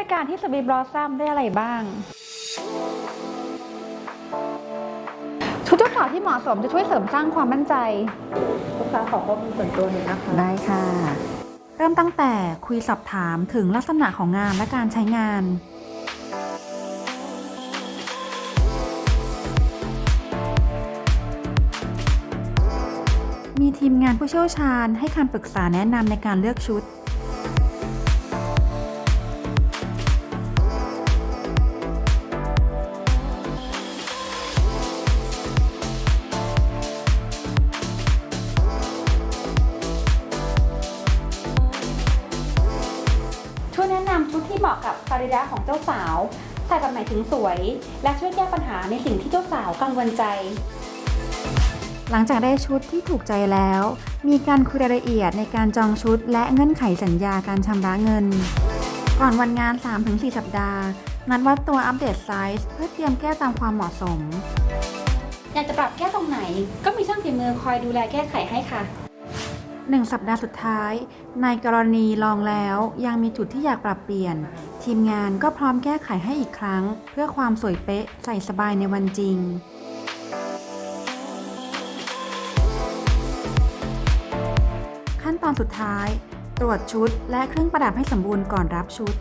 ริการที่สวีทบลอสซัมได้อะไรบ้าง ชุดเจ้าสาวที่เหมาะสมจะช่วยเสริมสร้างความมั่นใจ ลูกค้าขอข้อมูลส่วนตัวหน่อยนะคะ ได้ค่ะ เริ่มตั้งแต่คุยสอบถามถึงลักษณะของงานและการใช้งาน มีทีมงานผู้เชี่ยวชาญให้คำปรึกษาแนะนำในการเลือกชุด ช่วยแนะนำชุดที่เหมาะกับสรีระของเจ้าสาวใส่แบบไหนถึงสวย และช่วยแก้ปัญหาในสิ่งที่เจ้าสาวกังวลใจ หลังจากได้ชุดที่ถูกใจแล้ว มีการคุยรายละเอียดในการจองชุด และเงื่อนไขสัญญาการชำระเงิน ก่อนวันงาน 3-4 สัปดาห์ นัดวัดตัวอัปเดตไซส์เพื่อเตรียมแก้ตามความเหมาะสม อยากจะปรับแก้ตรงไหน ก็มีช่างฝีมือคอยดูแลแก้ไขให้ค่ะ หนึ่งสัปดาห์สุดท้าย ในกรณีลองแล้วยังมีจุดที่อยากปรับเปลี่ยน ทีมงานก็พร้อมแก้ไขให้อีกครั้ง เพื่อความสวยเป๊ะใส่สบายในวันจริงขั้นตอนสุดท้าย ตรวจชุดและเครื่องประดับให้สมบูรณ์ก่อนรับชุด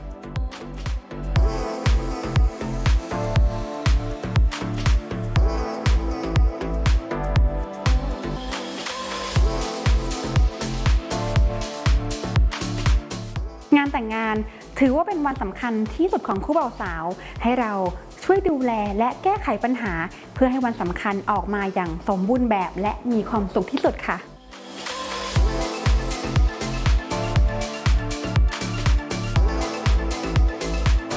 งานแต่งงานถือว่าเป็นวันสำคัญที่สุดของคู่บ่าวสาว ให้เราช่วยดูแลและแก้ไขปัญหา เพื่อให้วันสำคัญออกมาอย่างสมบูรณ์แบบและมีความสุขที่สุดค่ะ